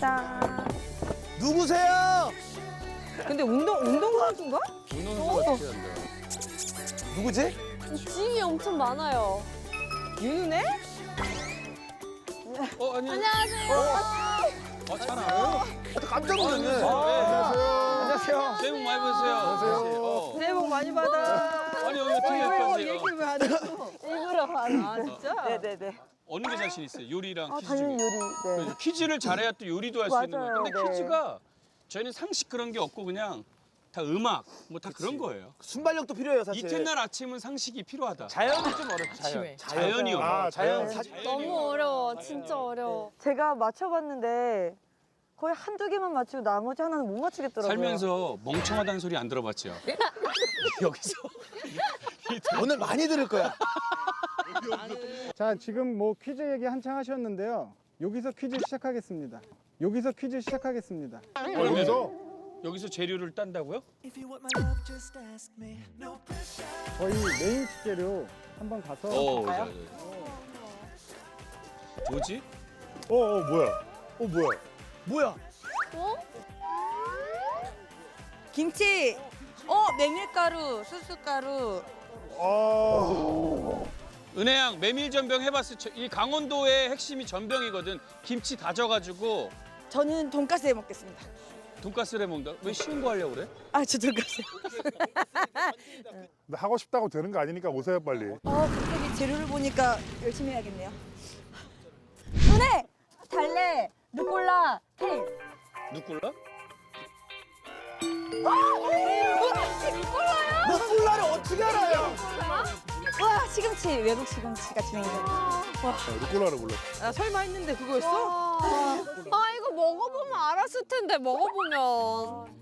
감사합니다. 누구세요? 근데 운동 운동 선수인가? 운동선수가 어떻게 한다. 누구지? 짐이 엄청 많아요. 윤은혜? 어 아니. 안녕하세요. 어잘 알아요. 깜짝 놀랐네. 안녕하세요. 새해 복 많이 받으세요. 어. 새해 복 많이 받아. 아니 여기 어떻게 왜 어, 했어요? 얘기를 왜안 했어? 일부러 반. 아 진짜? 네네네. 어느 게 자신 있어요? 요리랑 아 퀴즈 중에. 당연히 요리. 네. 그래서 퀴즈를 잘해야 또 요리도 할 수 있는 거예요. 맞아요, 근데 네. 퀴즈가 저희는 상식 그런 게 없고 그냥 다 음악 뭐 다 그런 거예요. 순발력도 필요해요, 사실. 이튿날 아침은 상식이 필요하다. 자연이 좀 어렵죠, 자연. 자연이요. 아, 자연. 사... 너무 어려워. 진짜 어려워. 제가 맞춰봤는데 거의 한두 개만 맞추고 나머지 하나는 못 맞추겠더라고요. 살면서 멍청하다는 소리 안 들어봤죠? 여기서 오늘 많이 들을 거야. 자, 지금 뭐 퀴즈 얘기 한창 하셨는데요. 여기서 퀴즈 시작하겠습니다. 여기서 퀴즈 시작하겠습니다. 여기서 여기서 재료를 딴다고요? 저희 메인 식재료 한번 가서 어, 자, 자. 뭐지? 어, 어 뭐야? 어 뭐야? 뭐야? 김치. 어 메밀가루, 수수가루. 아, 은혜양 메밀 전병 해봤을 때이 강원도의 핵심이 전병이거든. 김치 다져가지고 저는 돈가스 해 먹겠습니다. 돈가스를 해 먹는다. 왜 쉬운 거 하려고 그래? 아 저 돈가스. 근데 하고 싶다고 되는 거 아니니까 오세요 빨리. 어 갑자기 재료를 보니까 열심히 해야겠네요. 은혜, 달래, 루꼴라, 케일. 누굴라? 너 콜라를 어떻게 알아요? 와 시금치 외국 시금치가 진행이죠. 아, 루꼴라를 몰라. 아 설마 했는데 그거였어? 아 이거 먹어보면 알았을 텐데 먹어보면.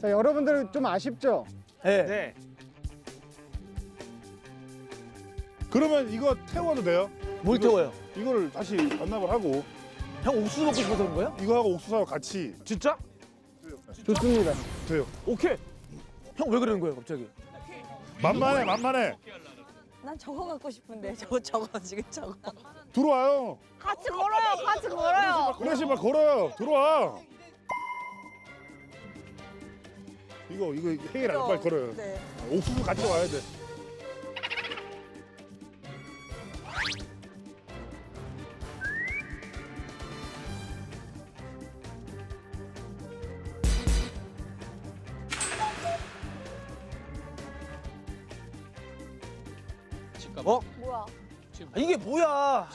자, 여러분들 좀 아쉽죠? 네. 그러면 이거 태워도 돼요? 뭘 태워요? 이거를 다시 반납을 하고 형 옥수수 먹고 싶어서 그런 거야? 이거 하고 옥수수하고 같이 진짜? 좋습니다. 돼요. 오케이. 형 왜 그러는 거예요, 갑자기? 만만해, 만만해. 난 저거 갖고 싶은데 저거 저거 지금 저거. 들어와요. 같이 걸어요. 같이 걸어요. 그래 씨발 걸어요. 들어와. 이거 이거 해결 빨리 걸어요. 네. 옥수수 같이 와야 돼. 이게 뭐야?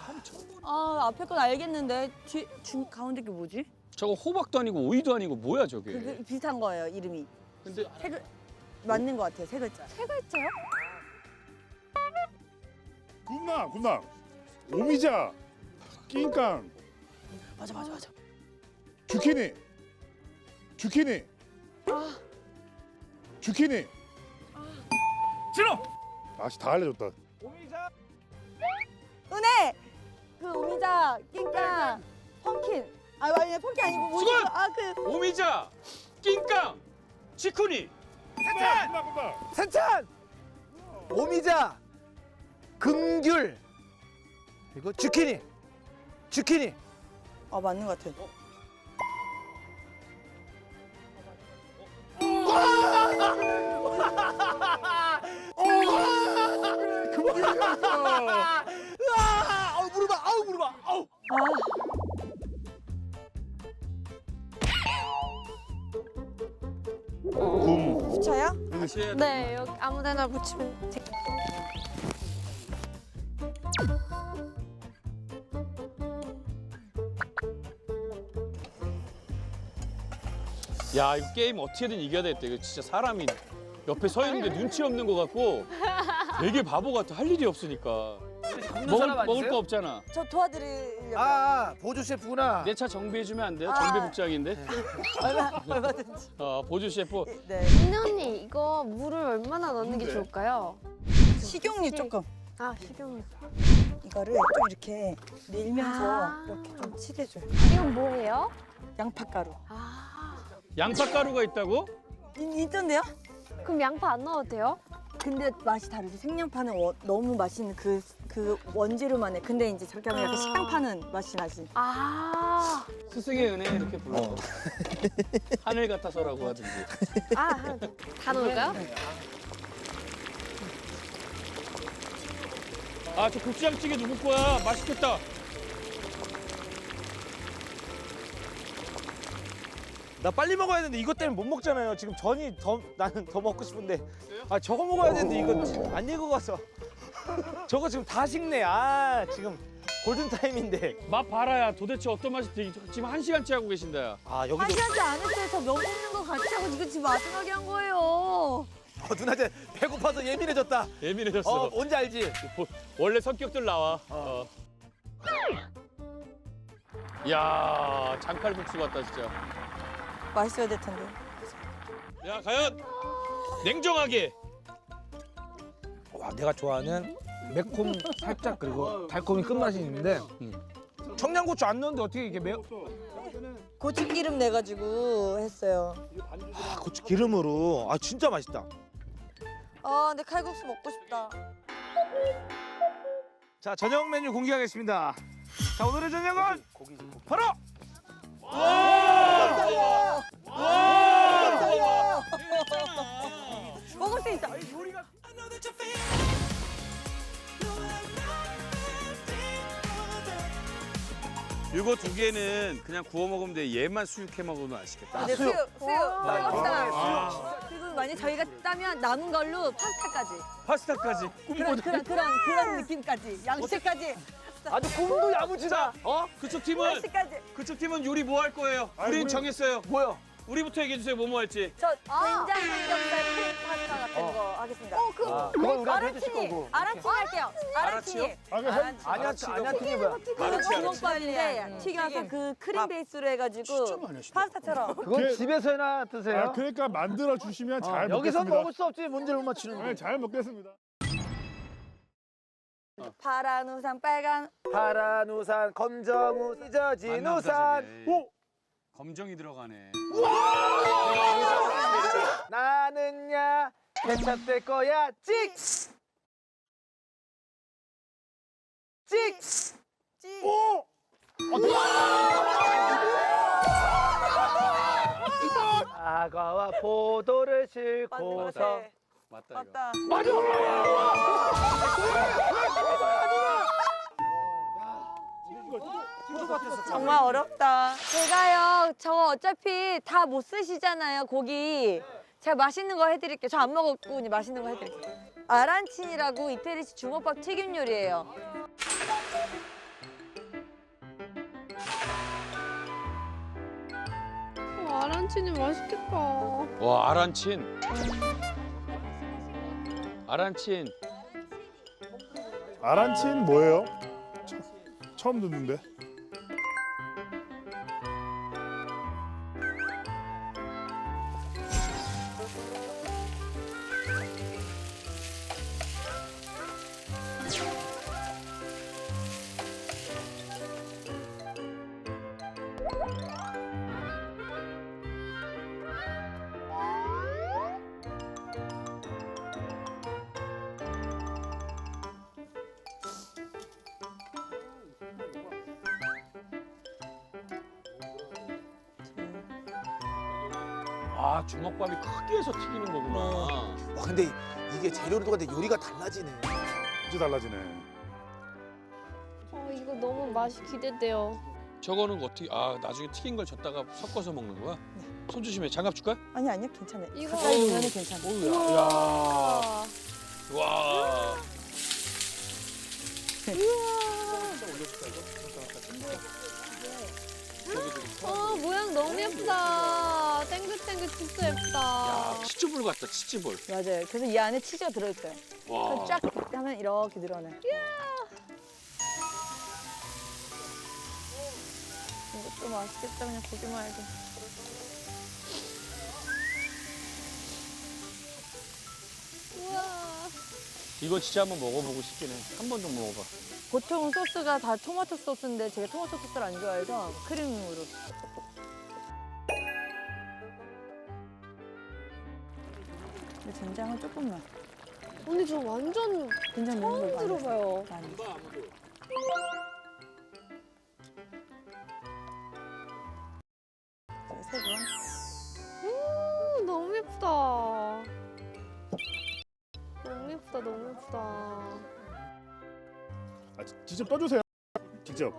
아 앞에 건 알겠는데 뒤, 중 가운데 게 뭐지? 저거 호박도 아니고 오이도 아니고 뭐야 저게? 그, 그 비슷한 거예요 이름이. 근데 세 글, 맞는 것 같아요 세 글자. 세 글자요? 굽나 굽나. 오미자. 낑깡. 맞아 맞아 맞아. 주키니. 주키니. 주키니. 싫어. 아씨 다 알려줬다. 은혜 그 오미자 낑깡 펌킨. 아 아니 펌킨 아니고 뭐지? 수건! 아그 오미자, 낑깡, 치쿠니. 굽나. 산찬. 오미자. 금귤. 그리고 주키니. 주키니. 아 맞는 것 같아. 으아! 아우 무릎아. 아우. 부차야? 다시 해야 돼. 네 여기 아무데나 붙이면 돼. 야 이거 게임 어떻게든 이겨야 되겠다. 이거 진짜 사람이 옆에 서 있는데 눈치 없는 것 같고 되게 바보 같아. 할 일이 없으니까. 먹을, 먹을 거 없잖아. 저 도와드리려고. 아, 보조 셰프구나. 내 차 정비해주면 안 돼요? 아. 정비 복장인데. 얼마 얼마든지. 어, 보조 셰프. 네. 민혜 언니 이거 물을 얼마나 넣는 게? 좋을까요? 식용유 조금. 아 식용유. 이거를 좀 이렇게 밀면서 아. 이렇게 좀 칠해줘요. 이건 뭐예요? 양파가루. 아 양파 가루가 있다고? 이- 있던데요? 그럼 양파 안 넣어도 돼요? 근데 맛이 다르지. 생양파는 워- 너무 맛있는 그, 그그 원재료만 해. 근데 이제 저렇게 하면 약간 식당 파는 맛이 나지. 아, 스승의 은혜 이렇게 불러. 하늘 같아서라고 하든지. 아, 다 넣을까요? 아 저 고추장찌개 누구 거야? 맛있겠다. 나 빨리 먹어야 되는데 이것 때문에 못 먹잖아요. 지금 전이 더 나는 더 먹고 싶은데 아 저거 먹어야 되는데 이거 안 익어가서 저거 지금 다 식네. 아 지금 골든 타임인데 맛 봐라야. 도대체 어떤 맛이 되게 지금 한 시간째 하고 계신다. 야. 아한 여기도 시간째 안 했어요. 저면 굽는 거 같이 하고 이거 지금 마지막에 한 거예요. 어, 누나 이제 배고파서 예민해졌다. 예민해졌어. 어 뭔지 알지? 원래 성격들 나와. 어. 야 장칼국수 같다 진짜. 맛있어야 될 텐데. 야 과연 냉정하게 와, 내가 좋아하는 매콤 살짝 그리고 달콤이 끝맛이 있는데 청양고추 안 넣었는데 어떻게 이게 매워? 고추기름 내가지고 했어요. 아 고추 기름으로 아 진짜 맛있다. 아, 근데 칼국수 먹고 싶다. 자 저녁 메뉴 공개하겠습니다. 자 오늘의 저녁은 바로 먹을 수 있어. 이거 두 개는 그냥 구워 먹으면 돼. 얘만 수육해 먹으면 맛있겠다. 네, 수육, 수육. 먹읍시다. 아, 그리고 만약 저희가 따면 남은 걸로 파스타까지. 파스타까지 그런 꿈보다. 그런 그런 그런 느낌까지. 양식까지. 아주 꿈도 야무지다. 어? 그쪽 팀은 양식까지. 그쪽 팀은 요리 뭐 할 거예요? 우리- 정했어요. 뭐야? 우리부터 얘기해 주세요. 뭐 뭐 할지. 저 된장 삼겹살 크림 파스타 같은 거 하겠습니다. 어, 그 아, 그건 우리한테 해주실 아라치니, 거고. 아라치니 할게요. 아라치니. 아, 그 햄- 아니야 아니야 튀김 뭐야? 그거 아라치, 주먹밥인데 튀겨서 그 크림 베이스로 해가지고 파스타처럼. 그건 그- 집에서 해나 드세요. 아, 그러니까 만들어 주시면 잘 여기서 먹겠습니다. 먹을 수 없지 문제를 못 맞추는 네, 잘 먹겠습니다. 파란 우산 빨간 파란 우산, 검정 우산, 찢어진 우산. 오! 검정이 들어가네. 나는야 케찹 될 거야. 찍! 찍! 오! 사과와 포도를 싣고서 맞다 이거. 맞다. 정말 어렵다. 제가요, 저거 어차피 다 못 쓰시잖아요, 고기. 제가 맛있는 거 해드릴게요. 저 안 먹었고, 맛있는 거 해드릴게요. 아란친이라고 이태리식 주먹밥 튀김 요리예요. 아란치는 맛있겠다. 와 아란친. 아란친. 아란친 뭐예요? 처, 처음 듣는데. 아 주먹밥이 크게 해서 튀기는 거구나. 와 근데 이게 재료를 똑같은데 요리가 달라지네. 진짜 달라지네. 어, 이거 너무 맛이 기대돼요. 저거는 어떻게? 아 나중에 튀긴 걸 젓다가 섞어서 먹는 거야? 손 조심해. 장갑 줄까? 아니, 아니요, 괜찮아요. 이거- 가까이 보면 괜찮아요. 오야. 야. 와. 어, 모양 너무 예쁘다. 진짜 예쁘다. 야 치즈볼 같다. 치즈볼. 맞아요. 그래서 이 안에 치즈가 들어있어요. 와. 그럼 쫙 하면 이렇게 늘어나요. 이것도 맛있겠다. 그냥 보기만 해도. 우와. 이거 진짜 한번 먹어보고 싶긴 해. 한 번 좀 먹어봐. 보통 소스가 다 토마토 소스인데 제가 토마토 소스를 안 좋아해서 크림으로. 된장은 조금만. 언니 저 완전 굉장히 처음 들어봐요. 세 분. 음, 너무 예쁘다. 너무 예쁘다, 너무 예쁘다. 아, 지- 직접 떠주세요. 직접.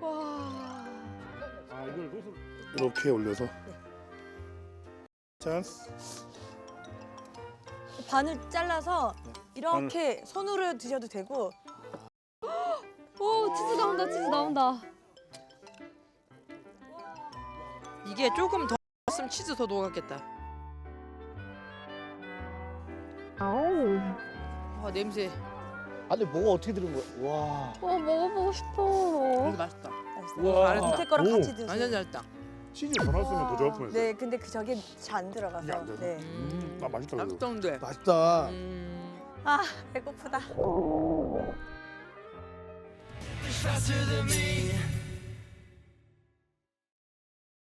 와. 아 이걸 소스 이렇게 올려서. 찬스. 반을 잘라서 이렇게 손으로 드셔도 되고 오, 치즈 나온다, 치즈 나온다. 이게 조금 더 으면 치즈 더 녹았겠다. 아 냄새. 아니 뭐가 어떻게 들은 거야? 와. 어, 먹어보고 싶어. 근데 맛있다. 우와. 잘했다. 밑에 거랑 오. 같이 드세요. 완전 잘했다. 치즈 더 넣었으면 더 좋을 뻔했어. 네, 근데 그 저게 잘안 들어가서. 이게 안 돼서? 네. 음. 아 맛있다 그래도. 맛있던데. 맛있다. 음. 아, 배고프다. Me